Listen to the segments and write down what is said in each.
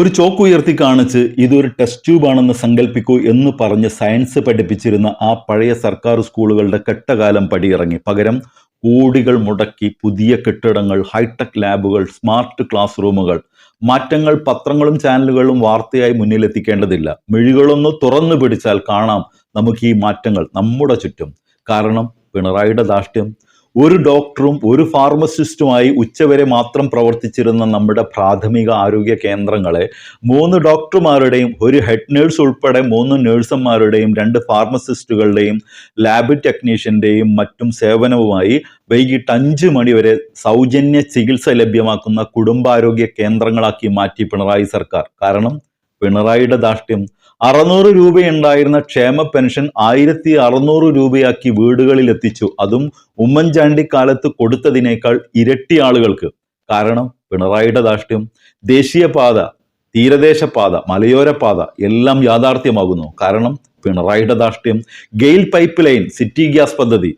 ഒരു ചോക്ക് ഉയർത്തി കാണിച്ച് ഇതൊരു ടെസ്റ്റ് ട്യൂബ് ആണെന്ന് സങ്കല്പിക്കൂ എന്ന് പറഞ്ഞ് സയൻസ് പഠിപ്പിച്ചിരുന്ന ആ പഴയ സർക്കാർ സ്കൂളുകളുടെ കെട്ടകാലം പടിയിറങ്ങി. പകരം കോടികൾ മുടക്കി പുതിയ കെട്ടിടങ്ങൾ ഹൈടെക് ലാബുകൾ സ്മാർട്ട് ക്ലാസ് റൂമുകൾ മാറ്റങ്ങൾ പത്രങ്ങളും ചാനലുകളും വാർത്തയായി മുന്നിലെത്തിക്കേണ്ടതില്ല. മിഴികളൊന്ന് തുറന്നു പിടിച്ചാൽ കാണാം നമുക്ക് ഈ മാറ്റങ്ങൾ നമ്മുടെ ചുറ്റും. കാരണം പിണറായിയുടെ ധാഷ്ട്യം ഒരു ഡോക്ടറും ഒരു ഫാർമസിസ്റ്റുമായി ഉച്ചവരെ മാത്രം പ്രവർത്തിച്ചിരുന്ന നമ്മുടെ പ്രാഥമിക ആരോഗ്യ കേന്ദ്രങ്ങളെ മൂന്ന് ഡോക്ടർമാരുടെയും ഒരു ഹെഡ് നേഴ്സ് ഉൾപ്പെടെ മൂന്ന് നഴ്സുമാരുടെയും രണ്ട് ഫാർമസിസ്റ്റുകളുടെയും ലാബ് ടെക്നീഷ്യന്റെയും മറ്റും സേവനവുമായി വൈകിട്ട് അഞ്ച് മണിവരെ സൗജന്യ ചികിത്സ ലഭ്യമാക്കുന്ന കുടുംബാരോഗ്യ കേന്ദ്രങ്ങളാക്കി മാറ്റി പിണറായി സർക്കാർ. കാരണം പിണറായിയുടെ ധാഷ്ട്യം. അറുന്നൂറ് രൂപയുണ്ടായിരുന്ന ക്ഷേമ പെൻഷൻ ആയിരത്തി അറുന്നൂറ് രൂപയാക്കി വീടുകളിൽ എത്തിച്ചു അതും ഉമ്മൻചാണ്ടി കാലത്ത് കൊടുത്തതിനേക്കാൾ ഇരട്ടി ആളുകൾക്ക്. കാരണം പിണറായിയുടെ ധാഷ്ട്യം ദേശീയപാത തീരദേശപാത മലയോര പാത എല്ലാം യാഥാർത്ഥ്യമാകുന്നു. കാരണം പിണറായിയുടെ ധാഷ്ട്യം GAIL pipe line city gas പദ്ധതി.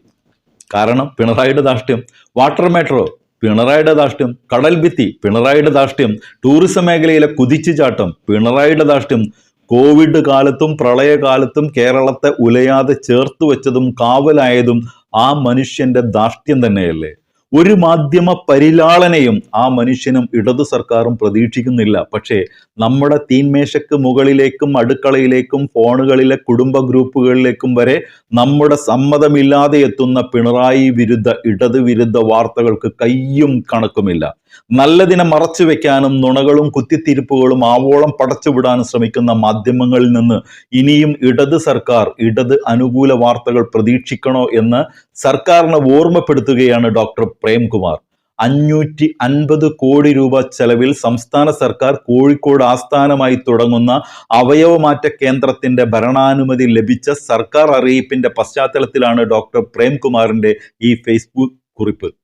കാരണം പിണറായിയുടെ ധാഷ്ട്യം വാട്ടർ മെട്രോ പിണറായിയുടെ ധാഷ്ട്യം കടൽ ഭിത്തി പിണറായിയുടെ ധാഷ്ട്യം ടൂറിസം മേഖലയിലെ കുതിച്ചുചാട്ടം പിണറായിയുടെ ധാഷ്ട്യം കോവിഡ് കാലത്തും പ്രളയകാലത്തും കേരളത്തെ ഉലയാതെ ചേർത്ത് വെച്ചതും കാവലായതും ആ മനുഷ്യന്റെ ധാഷ്ട്യം തന്നെയല്ലേ? ഒരു മാധ്യമ പരിലാളനയും ആ മനുഷ്യനും ഇടതു സർക്കാരും പ്രതീക്ഷിക്കുന്നില്ല. പക്ഷേ നമ്മുടെ തീന്മേശക്ക് മുകളിലേക്കും അടുക്കളയിലേക്കും ഫോണുകളിലെ കുടുംബ ഗ്രൂപ്പുകളിലേക്കും വരെ നമ്മുടെ സമ്മതമില്ലാതെ എത്തുന്ന പിണറായി വിരുദ്ധ ഇടതു വിരുദ്ധ വാർത്തകൾക്ക് കയ്യും കണക്കുമില്ല. നല്ലതിനെ മറച്ചു വെക്കാനും നുണകളും കുത്തിത്തിരിപ്പുകളും ആവോളം പടച്ചുവിടാനും ശ്രമിക്കുന്ന മാധ്യമങ്ങളിൽ നിന്ന് ഇനിയും ഇടത് സർക്കാർ ഇടത് അനുകൂല വാർത്തകൾ പ്രതീക്ഷിക്കണോ എന്ന് സർക്കാരിനെ ഓർമ്മപ്പെടുത്തുകയാണ് ഡോക്ടർ പ്രേംകുമാർ. അഞ്ഞൂറ്റി അൻപത് കോടി രൂപ ചെലവിൽ സംസ്ഥാന സർക്കാർ കോഴിക്കോട് ആസ്ഥാനമായി തുടങ്ങുന്ന അവയവമാറ്റ കേന്ദ്രത്തിന്റെ ഭരണാനുമതി ലഭിച്ച സർക്കാർ അറിയിപ്പിന്റെ പശ്ചാത്തലത്തിലാണ് ഡോക്ടർ പ്രേംകുമാറിന്റെ ഈ ഫേസ്ബുക്ക് കുറിപ്പ്.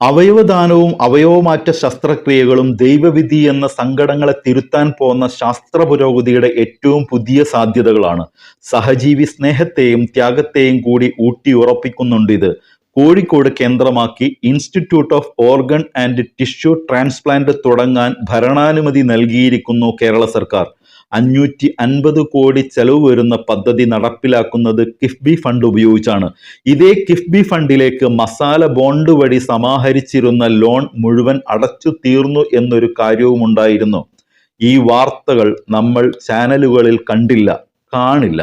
അവയവദാനവും അവയവമാറ്റ ശസ്ത്രക്രിയകളും ദൈവവിധി എന്ന സങ്കടങ്ങളെ തിരുത്താൻ പോകുന്ന ശാസ്ത്ര പുരോഗതിയുടെ ഏറ്റവും പുതിയ സാധ്യതകളാണ്. സഹജീവി സ്നേഹത്തെയും ത്യാഗത്തെയും കൂടി ഊട്ടി ഉറപ്പിക്കുന്നുണ്ട് ഇത്. കോഴിക്കോട് കേന്ദ്രമാക്കി institute of organ and tissue transplant തുടങ്ങാൻ ഭരണാനുമതി നൽകിയിരിക്കുന്നു കേരള സർക്കാർ. അഞ്ഞൂറ്റി അൻപത് കോടി ചെലവ് വരുന്ന പദ്ധതി നടപ്പിലാക്കുന്നത് കിഫ്ബി ഫണ്ട് ഉപയോഗിച്ചാണ്. ഇതേ കിഫ്ബി ഫണ്ടിലേക്ക് മസാല ബോണ്ട് വഴി സമാഹരിച്ചിരുന്ന ലോൺ മുഴുവൻ അടച്ചു തീർന്നു എന്നൊരു കാര്യവും ഉണ്ടായിരുന്നു. ഈ വാർത്തകൾ നമ്മൾ ചാനലുകളിൽ കണ്ടില്ല കാണില്ല.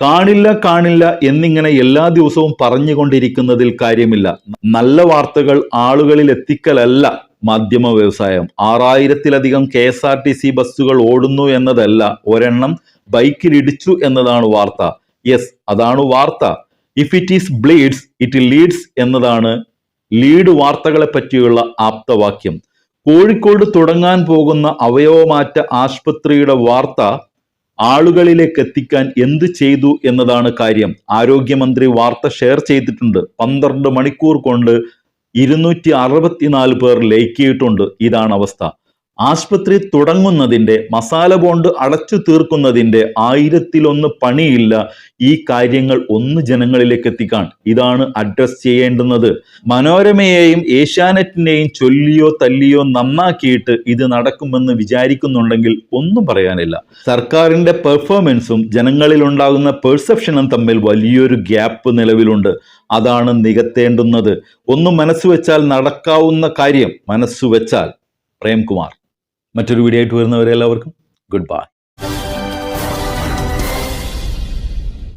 കാണില്ല കാണില്ല എന്നിങ്ങനെ എല്ലാ ദിവസവും പറഞ്ഞുകൊണ്ടിരിക്കുന്നതിൽ കാര്യമില്ല. നല്ല വാർത്തകൾ ആളുകളിൽ എത്തിക്കലല്ല. മാധ്യമ വ്യവസായം. ആറായിരത്തിലധികം K S R T C ബസ്സുകൾ ഓടുന്നു എന്നതല്ല ഒരെണ്ണം ബൈക്കിൽ ഇടിച്ചു എന്നതാണ് വാർത്ത. യെസ് അതാണ് വാർത്ത. If it is bleeds it leads എന്നതാണ് ലീഡ് വാർത്തകളെ പറ്റിയുള്ള ആപ്തവാക്യം. കോഴിക്കോട് തുടങ്ങാൻ പോകുന്ന അവയവമാറ്റ ആശുപത്രിയുടെ വാർത്ത ആളുകളിലേക്ക് എത്തിക്കാൻ എന്ത് ചെയ്തു എന്നതാണ് കാര്യം. ആരോഗ്യമന്ത്രി വാർത്ത ഷെയർ ചെയ്തിട്ടുണ്ട്. പന്ത്രണ്ട് മണിക്കൂർ കൊണ്ട് ഇരുന്നൂറ്റി അറുപത്തിനാല് പേർ ലയിക്കിയിട്ടുണ്ട് ഇതാണ് അവസ്ഥ. ആശുപത്രി തുടങ്ങുന്നതിന്റെ മസാല ബോണ്ട് അടച്ചു തീർക്കുന്നതിന്റെ ആയിരത്തിലൊന്ന് പണിയില്ല ഈ കാര്യങ്ങൾ ഒന്ന് ജനങ്ങളിലേക്ക് എത്തിക്കാൻ. ഇതാണ് അഡ്രസ് ചെയ്യേണ്ടുന്നത്. മനോരമയെയും ഏഷ്യാനെറ്റിനെയും ചൊല്ലിയോ തല്ലിയോ നന്നാക്കിയിട്ട് ഇത് നടക്കുമെന്ന് വിചാരിക്കുന്നുണ്ടെങ്കിൽ ഒന്നും പറയാനില്ല. സർക്കാരിന്റെ പെർഫോമൻസും ജനങ്ങളിൽ ഉണ്ടാകുന്ന പെർസെപ്ഷനും തമ്മിൽ വലിയൊരു ഗ്യാപ്പ് നിലവിലുണ്ട്. അതാണ് നികത്തേണ്ടുന്നത്. ഒന്ന് മനസ്സുവെച്ചാൽ നടക്കാവുന്ന കാര്യം മനസ്സുവെച്ചാൽ. പ്രേംകുമാർ. മറ്റൊരു വീഡിയോ ആയിട്ട് വരുന്നവരെ എല്ലാവർക്കും ഗുഡ് ബൈ